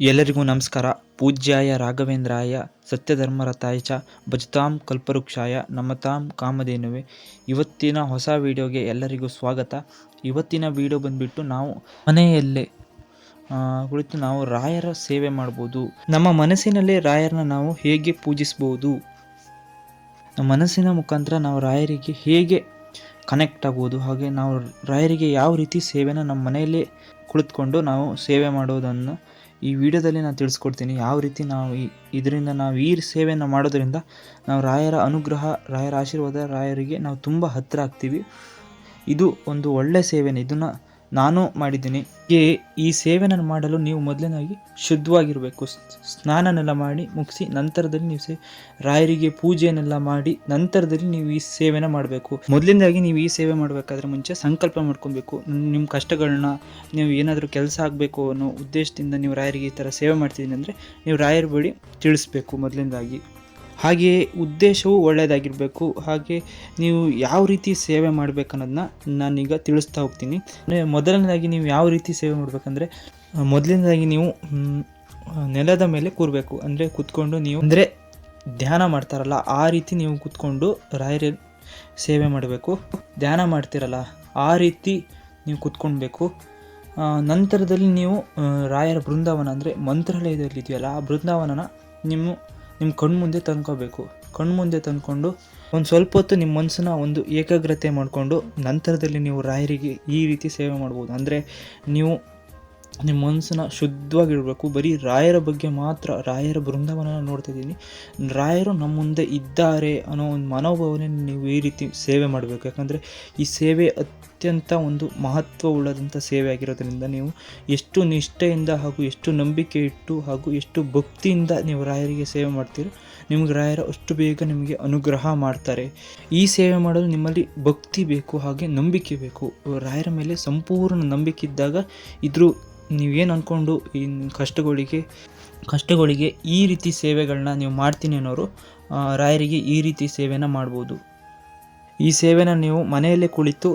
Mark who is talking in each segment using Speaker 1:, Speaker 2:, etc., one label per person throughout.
Speaker 1: ಎಲ್ಲರಿಗೂ ನಮಸ್ಕಾರ. ಪೂಜ್ಯಾಯ ರಾಘವೇಂದ್ರಾಯ ಸತ್ಯಧರ್ಮರತಾಯ ಚ ಭಜತಾಂ ಕಲ್ಪವೃಕ್ಷಾಯ ನಮತಾಂ ಕಾಮಧೇನುವೆ. ಇವತ್ತಿನ ಹೊಸ ವಿಡಿಯೋಗೆ ಎಲ್ಲರಿಗೂ ಸ್ವಾಗತ. ಇವತ್ತಿನ ವಿಡಿಯೋ ಬಂದ್ಬಿಟ್ಟು ನಾವು ಮನೆಯಲ್ಲೇ ಕುಳಿತು ನಾವು ರಾಯರ ಸೇವೆ ಮಾಡ್ಬೋದು. ನಮ್ಮ ಮನಸ್ಸಿನಲ್ಲೇ ರಾಯರನ್ನ ನಾವು ಹೇಗೆ ಪೂಜಿಸ್ಬೋದು? ನಮ್ಮ ಮನಸ್ಸಿನ ಮುಖಾಂತರ ನಾವು ರಾಯರಿಗೆ ಹೇಗೆ ಕನೆಕ್ಟ್ ಆಗ್ಬೋದು ಹಾಗೆ ನಾವು ರಾಯರಿಗೆ ಯಾವ ರೀತಿ ಸೇವೆನ ನಮ್ಮ ಮನೆಯಲ್ಲೇ ಕುಳಿತುಕೊಂಡು ನಾವು ಸೇವೆ ಮಾಡೋದನ್ನು ಈ ವಿಡಿಯೋದಲ್ಲಿ ನಾನು ತಿಳಿಸ್ಕೊಡ್ತೀನಿ ಯಾವ ರೀತಿ ನಾವು ಇದರಿಂದ ನಾವು ಈ ಸೇವೆಯನ್ನು ಮಾಡೋದರಿಂದ ನಾವು ರಾಯರ ಅನುಗ್ರಹ, ರಾಯರ ಆಶೀರ್ವಾದ, ರಾಯರಿಗೆ ನಾವು ತುಂಬ ಹತ್ತಿರ ಆಗ್ತೀವಿ. ಇದು ಒಂದು ಒಳ್ಳೆಯ ಸೇವೆನೇ. ಇದನ್ನು ನಾನು ಮಾಡಿದ್ದೀನಿ. ಹೀಗೆ ಈ ಸೇವೆನ ಮಾಡಲು ನೀವು ಮೊದಲನೇದಾಗಿ ಶುದ್ಧವಾಗಿರಬೇಕು. ಸ್ನಾನನೆಲ್ಲ ಮಾಡಿ ಮುಗಿಸಿ ನಂತರದಲ್ಲಿ ನೀವು ಸೇ ರಾಯರಿಗೆ ಪೂಜೆಯನ್ನೆಲ್ಲ ಮಾಡಿ ನಂತರದಲ್ಲಿ ನೀವು ಈ ಸೇವೆನ ಮಾಡಬೇಕು. ಮೊದಲಿಂದಾಗಿ ನೀವು ಈ ಸೇವೆ ಮಾಡಬೇಕಾದ್ರೆ ಮುಂಚೆ ಸಂಕಲ್ಪ ಮಾಡ್ಕೊಬೇಕು. ನಿಮ್ಮ ಕಷ್ಟಗಳನ್ನ ನೀವು ಏನಾದರೂ ಕೆಲಸ ಆಗಬೇಕು ಅನ್ನೋ ಉದ್ದೇಶದಿಂದ ನೀವು ರಾಯರಿಗೆ ಈ ಥರ ಸೇವೆ ಮಾಡ್ತಿದ್ದೀನಿ ಅಂದರೆ ನೀವು ರಾಯರ ಬಳಿ ತಿಳಿಸ್ಬೇಕು ಮೊದಲಿಂದಾಗಿ ಹಾಗೆಯೇ ಉದ್ದೇಶವು ಒಳ್ಳೆಯದಾಗಿರಬೇಕು. ಹಾಗೆ ನೀವು ಯಾವ ರೀತಿ ಸೇವೆ ಮಾಡಬೇಕನ್ನೋದನ್ನ ನಾನೀಗ ತಿಳಿಸ್ತಾ ಹೋಗ್ತೀನಿ. ಮೊದಲನೇದಾಗಿ ನೀವು ಯಾವ ರೀತಿ ಸೇವೆ ಮಾಡಬೇಕಂದ್ರೆ ಮೊದಲನೇದಾಗಿ ನೀವು ನೆಲದ ಮೇಲೆ ಕೂರಬೇಕು. ಅಂದರೆ ಕೂತ್ಕೊಂಡು ನೀವು, ಅಂದರೆ ಧ್ಯಾನ ಮಾಡ್ತಾರಲ್ಲ, ಆ ರೀತಿ ನೀವು ಕೂತ್ಕೊಂಡು ರಾಯರ ಸೇವೆ ಮಾಡಬೇಕು. ಧ್ಯಾನ ಮಾಡ್ತಿರಲ್ಲ, ಆ ರೀತಿ ನೀವು ಕೂತ್ಕೊಳ್ಬೇಕು. ನಂತರದಲ್ಲಿ ನೀವು ರಾಯರ ಬೃಂದಾವನ, ಅಂದರೆ ಮಂತ್ರಾಲಯದಲ್ಲಿ ಇದೆಯಲ್ಲ ಆ ಬೃಂದಾವನನ ನಿಮ್ಮ ನಿಮ್ಮ ಕಣ್ಮುಂದೆ ತಂದ್ಕೋಬೇಕು. ಕಣ್ಮುಂದೆ ತಂದ್ಕೊಂಡು ಒಂದು ಸ್ವಲ್ಪ ಹೊತ್ತು ನಿಮ್ಮ ಮನಸ್ಸನ್ನ ಒಂದು ಏಕಾಗ್ರತೆ ಮಾಡಿಕೊಂಡು ನಂತರದಲ್ಲಿ ನೀವು ರಾಯರಿಗೆ ಈ ರೀತಿ ಸೇವೆ ಮಾಡ್ಬೋದು. ಅಂದರೆ ನೀವು ನಿಮ್ಮ ಮನಸ್ಸನ್ನ ಶುದ್ಧವಾಗಿಡಬೇಕು. ಬರೀ ರಾಯರ ಬಗ್ಗೆ ಮಾತ್ರ ರಾಯರ ಬೃಂದಾವನ ನೋಡ್ತಿದ್ದೀನಿ ರಾಯರು ನಮ್ಮ ಮುಂದೆ ಇದ್ದಾರೆ ಅನ್ನೋ ಒಂದು ಮನೋಭಾವನೆ ನೀವು ಈ ರೀತಿ ಸೇವೆ ಮಾಡಬೇಕು. ಯಾಕಂದರೆ ಈ ಸೇವೆ ಅತ್ಯಂತ ಒಂದು ಮಹತ್ವವುಳ್ಳದಂಥ ಸೇವೆ ಆಗಿರೋದರಿಂದ ನೀವು ಎಷ್ಟು ನಿಷ್ಠೆಯಿಂದ ಹಾಗೂ ಎಷ್ಟು ನಂಬಿಕೆ ಇಟ್ಟು ಹಾಗೂ ಎಷ್ಟು ಭಕ್ತಿಯಿಂದ ನೀವು ರಾಯರಿಗೆ ಸೇವೆ ಮಾಡ್ತೀರೋ, ನಿಮಗೆ ರಾಯರ ಅಷ್ಟು ಬೇಗ ನಿಮಗೆ ಅನುಗ್ರಹ ಮಾಡ್ತಾರೆ. ಈ ಸೇವೆ ಮಾಡಲು ನಿಮ್ಮಲ್ಲಿ ಭಕ್ತಿ ಬೇಕು, ಹಾಗೆ ನಂಬಿಕೆ ಬೇಕು. ರಾಯರ ಮೇಲೆ ಸಂಪೂರ್ಣ ನಂಬಿಕೆ ಇದ್ದಾಗ ಇದ್ರ ನೀವೇನು ಅಂದ್ಕೊಂಡು ಈ ಕಷ್ಟಗಳಿಗೆ ಕಷ್ಟಗಳಿಗೆ ಈ ರೀತಿ ಸೇವೆಗಳನ್ನ ನೀವು ಮಾಡ್ತೀನಿ ಅನ್ನೋರು ರಾಯರಿಗೆ ಈ ರೀತಿ ಸೇವೆನ ಮಾಡ್ಬೋದು. ಈ ಸೇವೆನ ನೀವು ಮನೆಯಲ್ಲೇ ಕುಳಿತು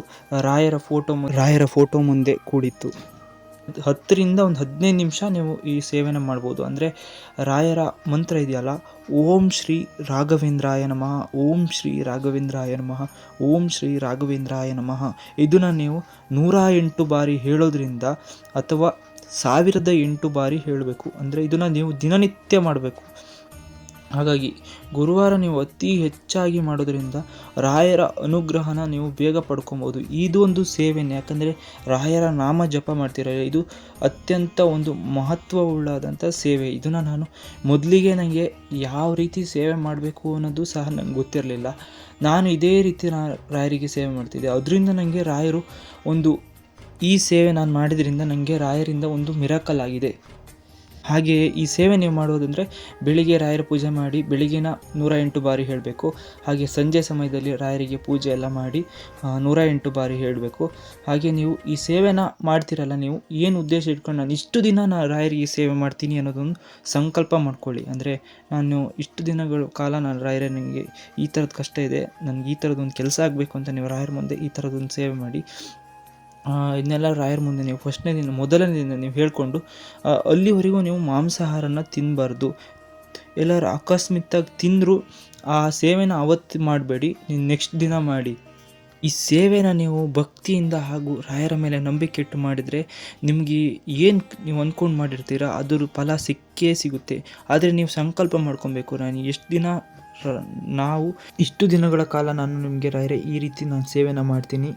Speaker 1: ರಾಯರ ಫೋಟೋ ರಾಯರ ಫೋಟೋ ಮುಂದೆ ಕುಳಿತು ಹತ್ತರಿಂದ ಒಂದು ಹದಿನೈದು ನಿಮಿಷ ನೀವು ಈ ಸೇವೆನ ಮಾಡ್ಬೋದು. ಅಂದರೆ ರಾಯರ ಮಂತ್ರ ಇದೆಯಲ್ಲ, ಓಂ ಶ್ರೀ ರಾಘವೇಂದ್ರಾಯ ನಮಃ, ಓಂ ಶ್ರೀ ರಾಘವೇಂದ್ರಾಯ ನಮಃ, ಓಂ ಶ್ರೀ ರಾಘವೇಂದ್ರಾಯ ನಮಃ. ಇದನ್ನು ನೀವು ನೂರ ಎಂಟು ಬಾರಿ ಹೇಳೋದ್ರಿಂದ ಅಥವಾ ಸಾವಿರದ ಎಂಟು ಬಾರಿ ಹೇಳಬೇಕು. ಅಂದರೆ ಇದನ್ನು ನೀವು ದಿನನಿತ್ಯ ಮಾಡಬೇಕು. ಹಾಗಾಗಿ ಗುರುವಾರ ನೀವು ಅತಿ ಹೆಚ್ಚಾಗಿ ಮಾಡೋದರಿಂದ ರಾಯರ ಅನುಗ್ರಹನ ನೀವು ಬೇಗ ಪಡ್ಕೊಬೋದು. ಇದು ಒಂದು ಸೇವೆನೇ. ಯಾಕಂದರೆ ರಾಯರ ನಾಮ ಜಪ ಮಾಡ್ತೀರ. ಇದು ಅತ್ಯಂತ ಒಂದು ಮಹತ್ವವುಳ್ಳಾದಂಥ ಸೇವೆ. ಇದನ್ನು ನಾನು ಮೊದಲಿಗೆ ನನಗೆ ಯಾವ ರೀತಿ ಸೇವೆ ಮಾಡಬೇಕು ಅನ್ನೋದು ಸಹ ನಂಗೆ ಗೊತ್ತಿರಲಿಲ್ಲ. ನಾನು ಇದೇ ರೀತಿ ರಾಯರಿಗೆ ಸೇವೆ ಮಾಡ್ತಿದ್ದೆ. ಅದರಿಂದ ನನಗೆ ರಾಯರು ಒಂದು ಈ ಸೇವೆ ನಾನು ಮಾಡಿದ್ರಿಂದ ನನಗೆ ರಾಯರಿಂದ ಒಂದು ಮಿರಾಕಲ್ ಆಗಿದೆ. ಹಾಗೆಯೇ ಈ ಸೇವೆ ನೀವು ಮಾಡೋದಂದರೆ ಬೆಳಿಗ್ಗೆ ರಾಯರ ಪೂಜೆ ಮಾಡಿ, ಬೆಳಿಗ್ಗೆನ ನೂರ ಎಂಟು ಬಾರಿ ಹೇಳಬೇಕು. ಹಾಗೆ ಸಂಜೆ ಸಮಯದಲ್ಲಿ ರಾಯರಿಗೆ ಪೂಜೆ ಎಲ್ಲ ಮಾಡಿ ನೂರ ಎಂಟು ಬಾರಿ ಹೇಳಬೇಕು. ಹಾಗೆ ನೀವು ಈ ಸೇವೆನ ಮಾಡ್ತಿರಲ್ಲ ನೀವು, ಏನು ಉದ್ದೇಶ ಇಟ್ಕೊಂಡು ನಾನು ಇಷ್ಟು ದಿನ ನಾನು ರಾಯರಿಗೆ ಸೇವೆ ಮಾಡ್ತೀನಿ ಅನ್ನೋದೊಂದು ಸಂಕಲ್ಪ ಮಾಡ್ಕೊಳ್ಳಿ. ಅಂದರೆ ನಾನು ಇಷ್ಟು ದಿನಗಳು ಕಾಲ ನಾನು ರಾಯರ ನನಗೆ ಈ ಥರದ ಕಷ್ಟ ಇದೆ, ನನಗೆ ಈ ಥರದೊಂದು ಕೆಲಸ ಆಗಬೇಕು ಅಂತ ನೀವು ರಾಯರ ಮುಂದೆ ಈ ಥರದೊಂದು ಸೇವೆ ಮಾಡಿ ಇದನ್ನೆಲ್ಲ ರಾಯರ ಮುಂದೆ ನೀವು ಫಸ್ಟ್ನೇ ದಿನ ಮೊದಲನೇ ದಿನ ನೀವು ಹೇಳಿಕೊಂಡು ಅಲ್ಲಿವರೆಗೂ ನೀವು ಮಾಂಸಾಹಾರನ ತಿನ್ನಬಾರ್ದು ಎಲ್ಲರೂ ಆಕಸ್ಮಿಕಾಗಿ ತಿಂದರೂ, ಆ ಸೇವೆನ ಅವತ್ತು ಮಾಡಬೇಡಿ ನೀವು ನೆಕ್ಸ್ಟ್ ದಿನ ಮಾಡಿ. ಈ ಸೇವೆನ ನೀವು ಭಕ್ತಿಯಿಂದ ಹಾಗೂ ರಾಯರ ಮೇಲೆ ನಂಬಿಕೆ ಇಟ್ಟು ಮಾಡಿದರೆ, ನಿಮಗೆ ಏನು ನೀವು ಅಂದ್ಕೊಂಡು ಮಾಡಿರ್ತೀರ, ಅದ್ರ ಫಲ ಸಿಕ್ಕೇ ಸಿಗುತ್ತೆ. ಆದರೆ ನೀವು ಸಂಕಲ್ಪ ಮಾಡ್ಕೊಬೇಕು, ನಾನು ಎಷ್ಟು ದಿನ ನಾವು ಇಷ್ಟು ದಿನಗಳ ಕಾಲ ನಾನು ನಿಮಗೆ ರಾಯರೇ ಈ ರೀತಿ ನಾನು ಸೇವೆನ ಮಾಡ್ತೀನಿ.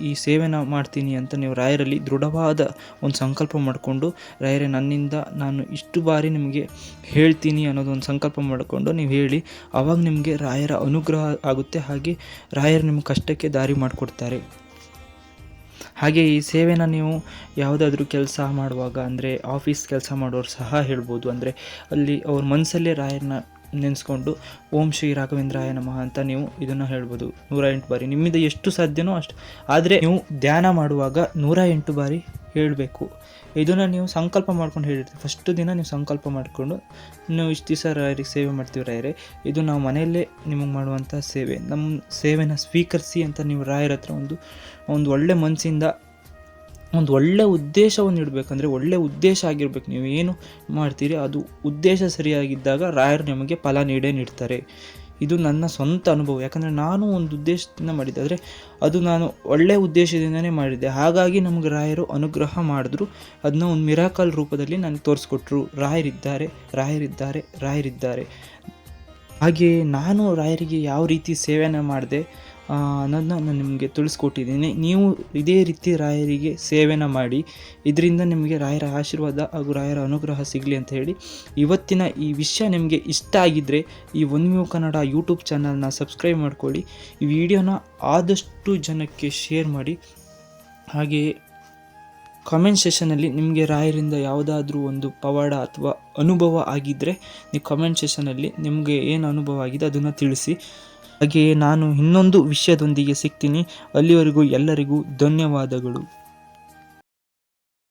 Speaker 1: ಈ ಸೇವೆನ ಮಾಡ್ತೀನಿ ಅಂತ ನೀವು ರಾಯರಲ್ಲಿ ದೃಢವಾದ ಒಂದು ಸಂಕಲ್ಪ ಮಾಡಿಕೊಂಡು, ರಾಯರೇ, ನನ್ನಿಂದ ನಾನು ಇಷ್ಟು ಬಾರಿ ನಿಮಗೆ ಹೇಳ್ತೀನಿ ಅನ್ನೋದೊಂದು ಸಂಕಲ್ಪ ಮಾಡಿಕೊಂಡು ನೀವು ಹೇಳಿ ಆವಾಗ ನಿಮಗೆ ರಾಯರ ಅನುಗ್ರಹ ಆಗುತ್ತೆ. ಹಾಗೆ ರಾಯರು ನಿಮ್ಮ ಕಷ್ಟಕ್ಕೆ ದಾರಿ ಮಾಡಿಕೊಡ್ತಾರೆ. ಹಾಗೆ ಈ ಸೇವೆನ ನೀವು ಯಾವುದಾದ್ರೂ ಕೆಲಸ ಮಾಡುವಾಗ, ಅಂದರೆ ಆಫೀಸ್ ಕೆಲಸ ಮಾಡೋರು ಸಹ ಹೇಳ್ಬೋದು. ಅಂದರೆ ಅಲ್ಲಿ ಅವ್ರ ಮನಸ್ಸಲ್ಲೇ ರಾಯರನ್ನ ನೆನೆಸ್ಕೊಂಡು, ಓಂ ಶ್ರೀ ರಾಘವೇಂದ್ರಾಯ ನಮಃ ಅಂತ ನೀವು ಇದನ್ನು ಹೇಳ್ಬೋದು. ನೂರ ಎಂಟು ಬಾರಿ. ನಿಮ್ಮಿಂದ ಎಷ್ಟು ಸಾಧ್ಯನೋ ಅಷ್ಟು. ಆದರೆ ನೀವು ಧ್ಯಾನ ಮಾಡುವಾಗ ನೂರ ಎಂಟು ಬಾರಿ ಹೇಳಬೇಕು. ಇದನ್ನು ನೀವು ಸಂಕಲ್ಪ ಮಾಡ್ಕೊಂಡು ಹೇಳಿರ್ತೀವಿ ಫಸ್ಟ್ ದಿನ ನೀವು ಸಂಕಲ್ಪ ಮಾಡಿಕೊಂಡು, ನೀವು ಇಷ್ಟು ದಿವಸ ರಾಯರಿಗೆ ಸೇವೆ ಮಾಡ್ತೀವಿ ರಾಯರೇ. ಇದು ನಾವು ಮನೆಯಲ್ಲೇ ನಿಮಗೆ ಮಾಡುವಂಥ ಸೇವೆ. ನಮ್ಮ ಸೇವೆನ ಸ್ವೀಕರಿಸಿ ಅಂತ ನೀವು ರಾಯರ ಹತ್ರ ಒಂದು ಒಂದು ಒಳ್ಳೆ ಮನಸ್ಸಿಂದ ಒಂದು ಒಳ್ಳೆ ಉದ್ದೇಶವನ್ನು ಇಡಬೇಕಂದ್ರೆ ಒಳ್ಳೆ ಉದ್ದೇಶ ಆಗಿರ್ಬೇಕು. ನೀವು ಏನು ಮಾಡ್ತೀರಿ, ಅದು ಉದ್ದೇಶ ಸರಿಯಾಗಿದ್ದಾಗ ರಾಯರು ನಿಮಗೆ ಫಲ ನೀಡೇ ನೀಡ್ತಾರೆ. ಇದು ನನ್ನ ಸ್ವಂತ ಅನುಭವ. ಯಾಕಂದರೆ ನಾನು ಒಂದು ಉದ್ದೇಶದಿಂದ ಮಾಡಿದ್ದಾದರೆ ಅದು ನಾನು ಒಳ್ಳೆ ಉದ್ದೇಶದಿಂದನೇ ಮಾಡಿದ್ದೆ. ಹಾಗಾಗಿ ನಮಗೆ ರಾಯರು ಅನುಗ್ರಹ ಮಾಡಿದ್ರು. ಅದನ್ನ ಒಂದು ಮಿರಾಕಲ್ ರೂಪದಲ್ಲಿ ನನಗೆ ತೋರಿಸ್ಕೊಟ್ರು. ರಾಯರಿದ್ದಾರೆ ರಾಯರಿದ್ದಾರೆ ರಾಯರಿದ್ದಾರೆ. ಹಾಗೆಯೇ ನಾನು ರಾಯರಿಗೆ ಯಾವ ರೀತಿ ಸೇವೆಯನ್ನು ಮಾಡಿದೆ ಅನ್ನೋದನ್ನ ನಾನು ನಿಮಗೆ ತಿಳಿಸ್ಕೊಟ್ಟಿದ್ದೀನಿ. ನೀವು ಇದೇ ರೀತಿ ರಾಯರಿಗೆ ಸೇವೆನ ಮಾಡಿ, ಇದರಿಂದ ನಿಮಗೆ ರಾಯರ ಆಶೀರ್ವಾದ ಹಾಗೂ ರಾಯರ ಅನುಗ್ರಹ ಸಿಗಲಿ ಅಂತ ಹೇಳಿ, ಇವತ್ತಿನ ಈ ವಿಷಯ ನಿಮಗೆ ಇಷ್ಟ ಆಗಿದ್ದರೆ ಈ ವ್ಯೂ ಕನ್ನಡ ಯೂಟ್ಯೂಬ್ ಚಾನಲ್ನ ಸಬ್ಸ್ಕ್ರೈಬ್ ಮಾಡ್ಕೊಳ್ಳಿ. ಈ ವಿಡಿಯೋನ ಆದಷ್ಟು ಜನಕ್ಕೆ ಶೇರ್ ಮಾಡಿ. ಹಾಗೆಯೇ ಕಮೆಂಟ್ ಸೆಷನಲ್ಲಿ ನಿಮಗೆ ರಾಯರಿಂದ ಯಾವುದಾದ್ರೂ ಒಂದು ಪವಾಡ ಅಥವಾ ಅನುಭವ ಆಗಿದ್ದರೆ ನೀವು ಕಮೆಂಟ್ ಸೆಷನಲ್ಲಿ ನಿಮಗೆ ಏನು ಅನುಭವ ಆಗಿದೆ ಅದನ್ನು ತಿಳಿಸಿ. ಹಾಗೆಯೇ ನಾನು ಇನ್ನೊಂದು ವಿಷಯದೊಂದಿಗೆ ಸಿಗ್ತೀನಿ. ಅಲ್ಲಿವರೆಗೂ ಎಲ್ಲರಿಗೂ ಧನ್ಯವಾದಗಳು.